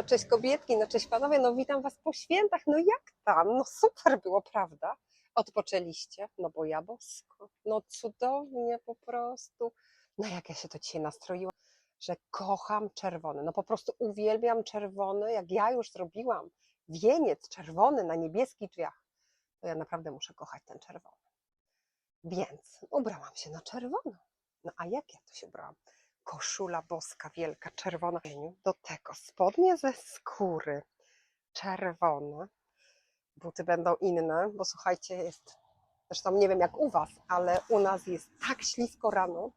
No Cześć kobietki, no cześć panowie, no witam was po świętach, no jak tam? No super było, prawda? Odpoczęliście? No bo ja bosko, no cudownie po prostu. No jak ja się to dzisiaj nastroiłam, że kocham czerwony, no po prostu uwielbiam czerwony, jak ja już zrobiłam wieniec czerwony na niebieskich drzwiach, to ja naprawdę muszę kochać ten czerwony. Więc ubrałam się na czerwono. No a jak ja to się ubrałam? Koszula boska, wielka, czerwona. Do tego spodnie ze skóry, czerwone. Buty będą inne, bo słuchajcie, jest, zresztą nie wiem jak u Was, ale u nas jest tak ślisko rano,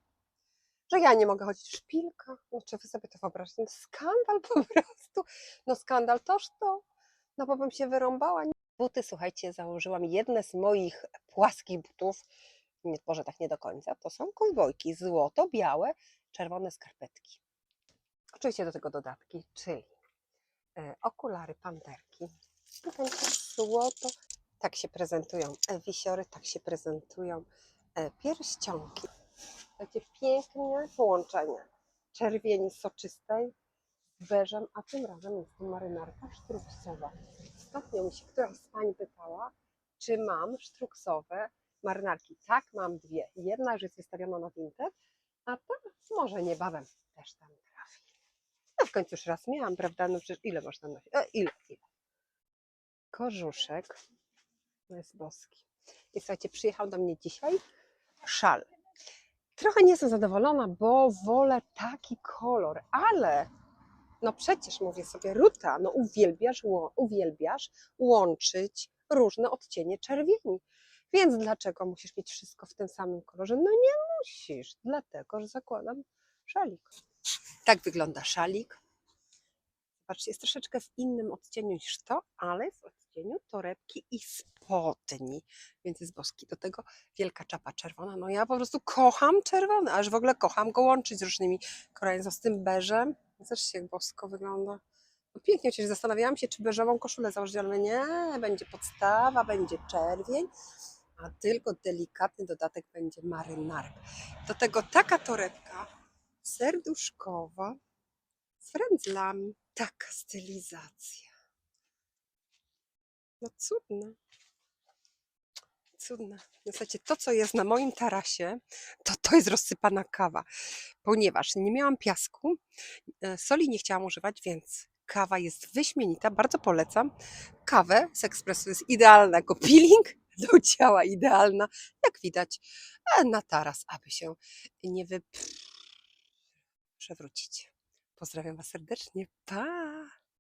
że ja nie mogę chodzić w szpilkach. No czy Wy sobie to wyobraźcie? No, skandal po prostu. No skandal toż to. No bo bym się wyrąbała. Buty, słuchajcie, założyłam jedne z moich płaskich butów, może tak nie do końca, to są kowbojki, złoto-białe, czerwone skarpetki. Oczywiście do tego dodatki, czyli e, okulary panterki, też złoto, tak się prezentują e, wisiory, tak się prezentują e, pierścionki. Takie piękne połączenie czerwieni soczystej z beżem, a tym razem jest to marynarka sztruksowa. Ostatnio mi się któraś z pań pytała, czy mam sztruksowe marynarki. Tak, mam dwie. Jedna już jest wystawiona na Vinted, a ta może niebawem też tam trafi. No w końcu już raz miałam, prawda? No przecież ile można nosić? E, ile, ile? Korzuszek. No jest boski. I słuchajcie, przyjechał do mnie dzisiaj szal. Trochę nie jestem zadowolona, bo wolę taki kolor, ale no przecież mówię sobie, Ruta, no uwielbiasz, uwielbiasz łączyć różne odcienie czerwieni. Więc dlaczego musisz mieć wszystko w tym samym kolorze? No nie musisz, dlatego że zakładam szalik. Tak wygląda szalik. Zobaczcie, jest troszeczkę w innym odcieniu niż to, ale w odcieniu torebki i spodni, więc jest boski. Do tego wielka czapa czerwona. No ja po prostu kocham czerwony, aż w ogóle kocham go łączyć z różnymi kolorami, z tym beżem. Zobaczcie, jak bosko wygląda. No pięknie, chociaż zastanawiałam się, czy beżową koszulę założyć, ale nie, będzie podstawa, będzie czerwień, a tylko delikatny dodatek będzie marynarka. Do tego taka torebka serduszkowa z frędzlami. Taka stylizacja. No cudne. Cudne. W zasadzie to, co jest na moim tarasie, to to jest rozsypana kawa, ponieważ nie miałam piasku, e, soli nie chciałam używać, więc kawa jest wyśmienita, bardzo polecam. Kawę z ekspresu jest idealna jako peeling, do ciała idealna, jak widać, na taras, aby się nie wy... przewrócić. Pozdrawiam Was serdecznie. Pa!